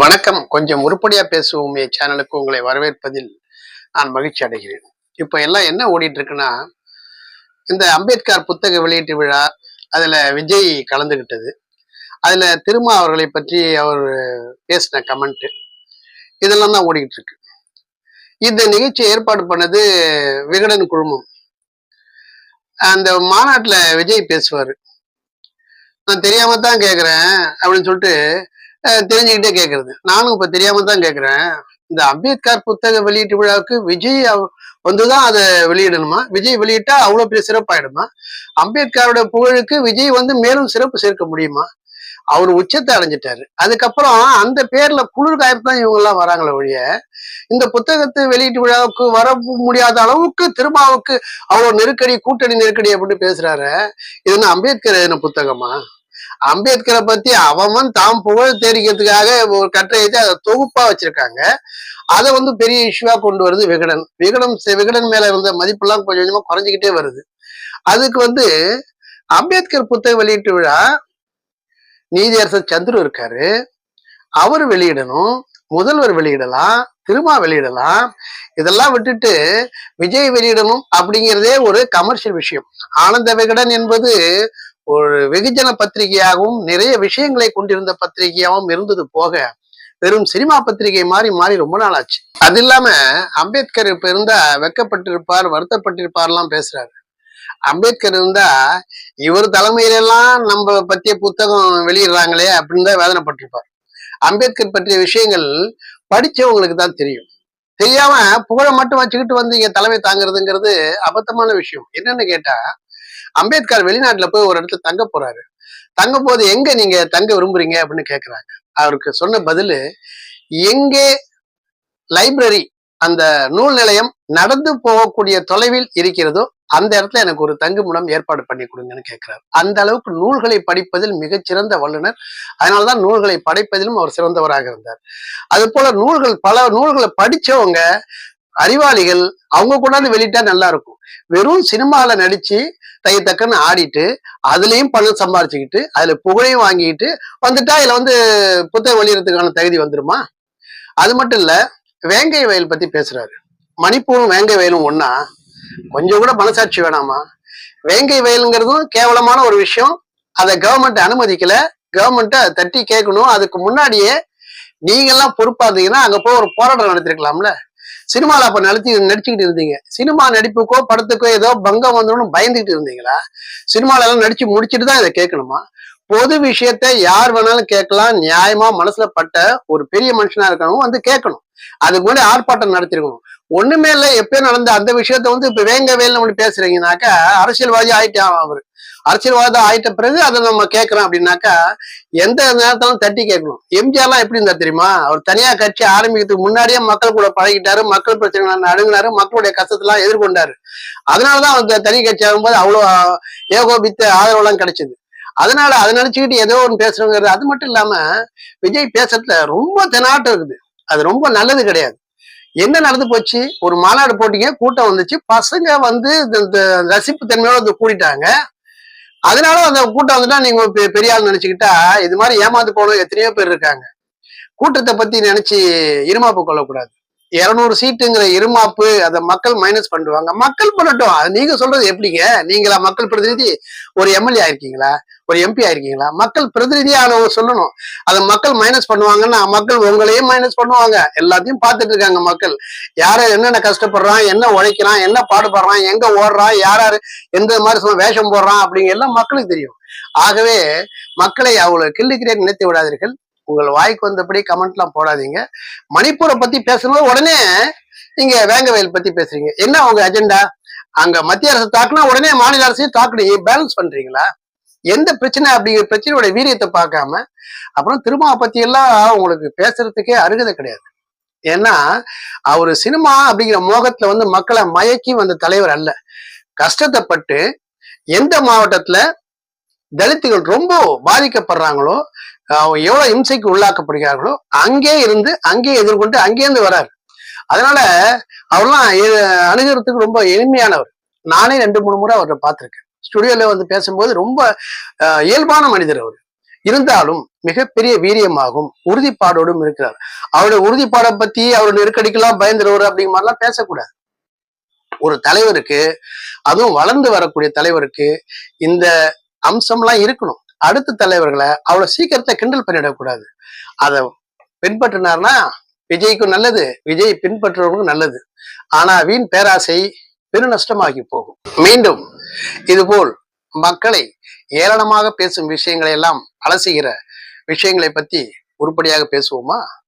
வணக்கம். கொஞ்சம் உருப்படியா பேசுவோமே. சேனலுக்கு உங்களை வரவேற்பதில் நான் மகிழ்ச்சி அடைகிறேன். இப்போ எல்லாம் என்ன ஓடிட்டு இருக்குன்னா இந்த அம்பேத்கர் புத்தக வெளியீட்டு விழா அதுல விஜய் கலந்துகிட்டது. அதுல திருமா அவர்களை பற்றி அவர் பேசின கமெண்ட் இதெல்லாம் தான் ஓடிக்கிட்டு இருக்கு. இந்த நிகழ்ச்சி ஏற்பாடு பண்ணது விகடன் குழுமம். அந்த மாநாட்டுல விஜய் பேசுவார். நான் தெரியாம தான் கேட்குறேன் அப்படின்னு சொல்லிட்டு தெரிஞ்சுக்கிட்டே கேட்கறது நானும் இப்ப தெரியாம தான் கேட்கறேன் இந்த அம்பேத்கர் புத்தக வெளியீட்டு விழாவுக்கு விஜய் வந்துதான் அதை வெளியிடணுமா? விஜய் வெளியிட்டா அவ்வளவு பெரிய சிறப்பாயிடுமா? அம்பேத்கரோட புகழுக்கு விஜய் வந்து மேலும் சிறப்பு சேர்க்க முடியுமா? அவர் உச்சத்தை அடைஞ்சிட்டாரு. அதுக்கப்புறம் அந்த பேர்ல குளிர் தான் இவங்க எல்லாம் வராங்களே ஒழிய இந்த புத்தகத்தை வெளியீட்டு விழாவுக்கு வர முடியாத அளவுக்கு திருமாவுக்கு அவ்வளவு நெருக்கடி கூட்டணி நெருக்கடி அப்படின்னு பேசுறாரு. இது என்ன அம்பேத்கர் எழுதின புத்தகமா? அம்பேத்கரை பத்தி அவன் தாம் புகழ் தெரிவிக்கிறதுக்காக ஒரு கட்டுரை அதை தொகுப்பா வச்சிருக்காங்க. அதை வந்து பெரிய இஷ்யூவா கொண்டு வருது விகடன். விகடன் விகடன் மேல இருந்த மதிப்பெல்லாம் கொஞ்சம் கொஞ்சமா குறைஞ்சிக்கிட்டே வருது. அதுக்கு வந்து அம்பேத்கர் புத்தக வெளியீட்டு விழா நீதியரசர் சந்துரு இருக்காரு. அவர் வெளியிடணும் முதல்வர் வெளியிடலாம் திருமா வெளியிடலாம். இதெல்லாம் விட்டுட்டு விஜய் வெளியிடணும் அப்படிங்கிறதே ஒரு கமர்ஷியல் விஷயம். ஆனந்த விகடன் என்பது ஒரு வெகுஜன பத்திரிகையாகவும் நிறைய விஷயங்களை கொண்டிருந்த பத்திரிகையாகவும் இருந்தது போக வெறும் சினிமா பத்திரிகை மாறி மாறி ரொம்ப நாள் ஆச்சு. அது இல்லாம அம்பேத்கர் இப்ப இருந்தா வெக்கப்பட்டிருப்பார் வருத்தப்பட்டிருப்பார்லாம் பேசுறாரு. அம்பேத்கர் இருந்தா இவர் தலைமையிலெல்லாம் நம்ம பத்திய புத்தகம் வெளியிடுறாங்களே அப்படின்னு தான் வேதனைப்பட்டிருப்பார். அம்பேத்கர் பற்றிய விஷயங்கள் படிச்சவங்களுக்கு தான் தெரியும். தெரியாம புகழை மட்டும் வச்சுக்கிட்டு வந்து இங்க தலைமை தாங்குறதுங்கிறது அபத்தமான விஷயம். என்னன்னு கேட்டா அம்பேத்கர் வெளிநாட்டுல போய் ஒரு இடத்துல தங்க போறாரு. தங்க போது எங்க நீங்க தங்க விரும்புறீங்க அப்படின்னு கேக்குறாங்க அவருக்கு சொன்ன பதிலு எங்கே லைப்ரரி அந்த நூல் நிலையம் நடந்து போகக்கூடிய தொலைவில் இருக்கிறதோ அந்த இடத்துல எனக்கு ஒரு தங்குமிடம் ஏற்பாடு பண்ணி கொடுங்கன்னு கேட்கிறார் அந்த அளவுக்கு நூல்களை படிப்பதில் மிகச்சிறந்த வல்லுனர் அதனாலதான் நூல்களை படைப்பதிலும் அவர் சிறந்தவராக இருந்தார். அது போல நூல்கள் பல நூல்களை படிச்சவங்க அறிவாளிகள் அவங்க கொண்டாந்து வெளியிட்டா நல்லா இருக்கும். வெறும் சினிமாவில் நடிச்சு தையத்தக்கன்னு தக்கன்னு ஆடிட்டு அதுலேயும் பணம் சம்பாரிச்சுக்கிட்டு அதில் புகழையும் வாங்கிக்கிட்டு வந்துட்டா இதில் வந்து புத்தகம் வெளியிடறதுக்கான தகுதி வந்துருமா? அது மட்டும் இல்லை வேங்கை வயல் பற்றி பேசுறாரு. மணிப்பூரும் வேங்கை வயலும் ஒன்றா கொஞ்சம் கூட மனசாட்சி வேணாமா? வேங்கை வயலுங்கிறதும் கேவலமான ஒரு விஷயம். அதை கவர்மெண்ட் அனுமதிக்கல. கவர்மெண்ட்டை அதை தட்டி கேட்கணும் அதுக்கு முன்னாடியே நீங்க எல்லாம் பொறுப்பா இருந்தீங்கன்னா அங்க போய் ஒரு போராட்டம் நடத்திருக்கலாம்ல? சினிமால அப்ப நடிச்சு நடிச்சுக்கிட்டு இருந்தீங்க. சினிமா நடிப்புக்கோ படத்துக்கோ ஏதோ பங்கம் வந்துடும் பயந்துகிட்டு இருந்தீங்களா? சினிமால எல்லாம் நடிச்சு முடிச்சுட்டு தான் இதை கேட்கணுமா? பொது விஷயத்த யார் வேணாலும் கேட்கலாம். நியாயமா மனசுல பட்ட ஒரு பெரிய மனுஷனா இருக்கணும் வந்து கேட்கணும். அதுக்கு முன்னாடி ஆர்ப்பாட்டம் நடத்திருக்கணும். ஒண்ணுமே இல்ல எப்பயும் நடந்த அந்த விஷயத்த வந்து இப்ப வேங்க வேல் நம்ம பேசுறீங்கனாக்கா அரசியல்வாதி ஆயிட்டான் அவரு. அரசியல்வாதம் ஆயிட்ட பிறகு அதை நம்ம கேட்கிறோம் அப்படின்னாக்கா எந்த நேரத்திலும் தட்டி கேட்கணும். எம்ஜிஆர்லாம் எப்படி இருந்தா தெரியுமா? அவர் தனியா கட்சி ஆரம்பிக்கிறதுக்கு முன்னாடியே மக்கள் கூட பழகிட்டாரு மக்கள் பிரச்சனை அணுகினாரு மக்களுடைய கஷ்டத்தெல்லாம் எதிர்கொண்டாரு. அதனாலதான் அவர் தனி கட்சி ஆகும்போது அவ்வளவு ஏகோபித்த ஆதரவுலாம் கிடைச்சது. அதனால அதை நினைச்சுக்கிட்டு ஏதோ ஒன்று பேசுறோங்கிறது அது மட்டும் இல்லாம விஜய் பேசுறதுல ரொம்ப தெனாட்டம் இருக்குது. அது ரொம்ப நல்லது கிடையாது. என்ன நடந்து போச்சு? ஒரு மாநாடு போட்டீங்க கூட்டம் வந்துச்சு. பசங்க வந்து இந்த ரசிப்பு தன்மையோட கூட்டிட்டாங்க அதனால அந்த கூட்டம் வந்துட்டா நீங்க பெ- பெரிய ஆள் நினைச்சுக்கிட்டா இது மாதிரி ஏமாந்து போனவங்க எத்தனையோ பேர் இருக்காங்க. கூட்டத்தை பத்தி நினைச்சு இருமாப்பு கொள்ளக்கூடாது. இருநூறு சீட்டுங்கிற இருமாப்பு அதை மக்கள் மைனஸ் பண்ணுவாங்க மக்கள் பண்ணட்டும். அது நீங்க சொல்றது எப்படிங்க? நீங்களா மக்கள் பிரதிநிதி? ஒரு எம்எல்ஏ ஆயிருக்கீங்களா? ஒரு எம்பி ஆயிருக்கீங்களா? மக்கள் பிரதிநிதியாக சொல்லணும். அதை மக்கள் மைனஸ் பண்ணுவாங்கன்னா மக்கள் உங்களையும் மைனஸ் பண்ணுவாங்க. எல்லாத்தையும் பார்த்துட்டு இருக்காங்க மக்கள். யார என்னென்ன கஷ்டப்படுறான் என்ன உழைக்கிறான் என்ன பாடுபடுறான் எங்க ஓடுறான் யாராரு எந்த மாதிரி சும்மா வேஷம் போடுறான் அப்படிங்க எல்லாம் மக்களுக்கு தெரியும். ஆகவே மக்களை அவ்வளவு கிள்ளுக்கிறேன் நினைத்து விடாதீர்கள். உங்கள் வாய்க்கு வந்தபடி கமெண்ட்லாம் போடாதீங்க. மணிப்பூரை பத்தி பேசும்போது உடனே நீங்க வேங்கவயல் பத்தி பேசுறீங்க. என்ன உங்க அஜெண்டா அங்க மத்திய அரசு தாக்குனா உடனே மாநில அரசையும் தாக்குனீங்க. பேலன்ஸ் பண்றீங்களா? எந்த பிரச்சனை அப்படிங்கிற பிரச்சனையோட வீரியத்தை பார்க்காம அப்புறம் திருமாவை பத்தி எல்லாம் உங்களுக்கு பேசுறதுக்கே அருகதை கிடையாது. ஏன்னா அவர் சினிமா அப்படிங்கிற மோகத்துல வந்து மக்களை மயக்கி வந்த தலைவர் அல்ல. கஷ்டத்தைப்பட்டு எந்த மாவட்டத்துல தலித்துகள் ரொம்ப பாதிக்கப்படுறாங்களோ அவங்க எவ்வளவு இம்சைக்கு உள்ளாக்கப்படுகிறார்களோ அங்கே இருந்து அங்கே எதிர்கொண்டு அங்கேருந்து வராரு. அதனால அவர்லாம் அணுகிறதுக்கு ரொம்ப எளிமையானவர். நானே ரெண்டு மூணு முறை அவரை பார்த்திருக்கேன். ஸ்டுடியோல வந்து பேசும்போது ரொம்ப அஹ், இயல்பான மனிதர் அவர். இருந்தாலும் மிகப்பெரிய வீரியமாகவும் உறுதிப்பாடோடும் இருக்கிறார். அவருடைய உறுதிப்பாடை பத்தி அவர் நெருக்கடிக்கெல்லாம் பயந்துருவாரு அப்படிங்கிற மாதிரிலாம் பேசக்கூடாது. ஒரு தலைவருக்கு அதுவும் வளர்ந்து வரக்கூடிய தலைவருக்கு இந்த அம்சம்லாம் இருக்கணும். அடுத்த தலைவர்களை அவ்வளவு சீக்கிரத்தை கிண்டல் பண்ணிடக்கூடாது. அதை பின்பற்றினார்னா விஜய்க்கும் நல்லது விஜய் பின்பற்றுறவங்களுக்கும் நல்லது. ஆனா வீண் பேராசை பெரு நஷ்டமாகி போகும். மீண்டும் இதுபோல் மக்களை ஏளனமாக பேசும் விஷயங்களை எல்லாம் அலசுகிற விஷயங்களை பத்தி உருப்படியாக பேசுவோமா?